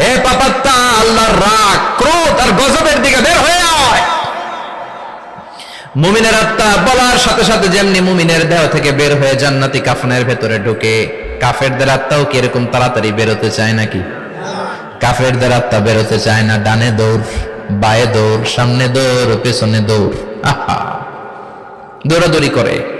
এ পাপাত্তা আল্লাহর রাগ, ক্রোধ আর গজবের দিকে বের হয়ে মুমিনের আত্মা বলার সাথে সাথে যেমনি মুমিনের দেহ থেকে বের হয়ে জান্নাতি কাফনের ভেতরে ঢুকে, কাফেরদের আত্মাও কি এরকম তাড়াতাড়ি বেরোতে চায় নাকি? কাফেরদের আত্মা বেরোতে চায় না, ডানে দৌড়, বায়ে দৌড়, সামনে দৌড়, পেছনে দৌড়। আহা। দৌড়াদৌড়ি করে।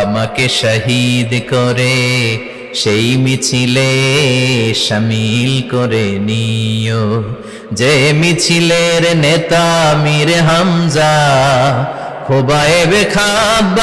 আমাকে শহীদ করে, সেই মিছিলে সামিল করে নিও। যে মিছিলের নেতা মির হামজা খোবায় খাব্বাব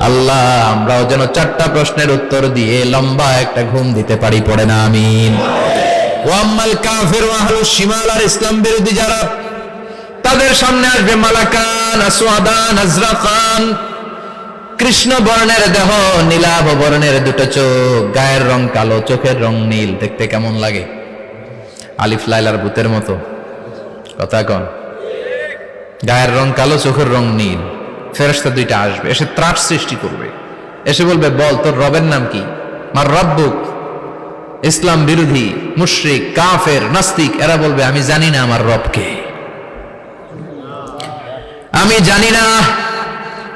আল্লাহ, আমরাও যেন চারটা প্রশ্নের উত্তর দিয়ে লম্বা একটা ঘুম দিতে পারি, পড়ে না, আমিন। ওয়াম্মাল কাফির ওয়াহলু শিমাল আর ইসলাম বিরোধী যারা, তাদের সামনে আসবে মালাকান, আসওয়াদান কৃষ্ণ বর্ণের দেহ, নীলাভ বর্ণের দুটো চোখ, গায়ের রং কালো, চোখের রং নীল, দেখতে কেমন লাগে? আলিফ লাইলার ভূতের মতো। কথা কন। গায়ের রং কালো, চোখের রং নীল। ফেরস্তা দুইটা আসবে, এসে ত্রাস সৃষ্টি করবে। এসে বলবে, বল, তোর রবের নাম কি? মার রব্বুক, ইসলাম বিরোধী, মুশরিক, কাফের, নাস্তিক, এরা বলবে, আমি জানি না আমার রবকে। আমি জানি না,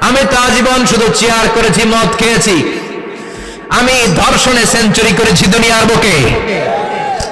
আমি তা জীবন শুধু চেয়ার করেছি, মদ খেয়েছি। আমি ধর্ষণে সেঞ্চুরি করেছি দুনিয়ার বুকে।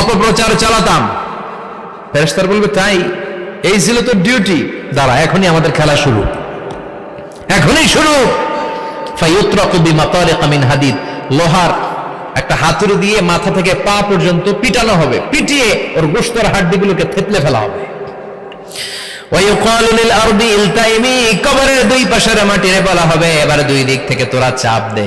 অপপ্রচার চালাতাম। ফেরেস্তার বলবে, তাই, এই ছিল তো ডিউটি দাঁড়া, এখনই আমাদের খেলা শুরু। এখনই শুরু। হাদিদ। লোহার একটা হাতুড়ি দিয়ে মাথা থেকে পা পর্যন্ত পিটানো হবে। পিটিয়ে ওর গোস্তর হাড্ডিগুলোকে থেতলে ফেলা হবে। কবরের দুই পাশের মাটিরে বলা হবে, এবার দুই দিক থেকে তোরা চাপ দে।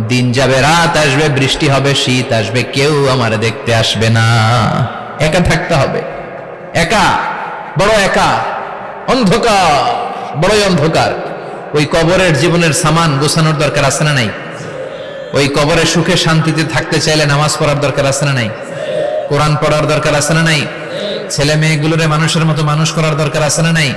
দিন যাবে, রাত আসবে, বৃষ্টি হবে, শীত আসবে, কেউ আমার দেখতে আসবে না। একা থাকতে হবে। একা, বড় একা, অন্ধকার, বড়ই অন্ধকার। ওই কবরের জীবনের সামান গোছানোর দরকার আছে না নাই? ওই কবরে সুখে শান্তিতে থাকতে চাইলে নামাজ পড়ার দরকার আছে না নাই? কোরআন পড়ার দরকার আছে না নাই? ছেলে মেয়েগুলোরে মানুষের মতো মানুষ করার দরকার আছে না নাই?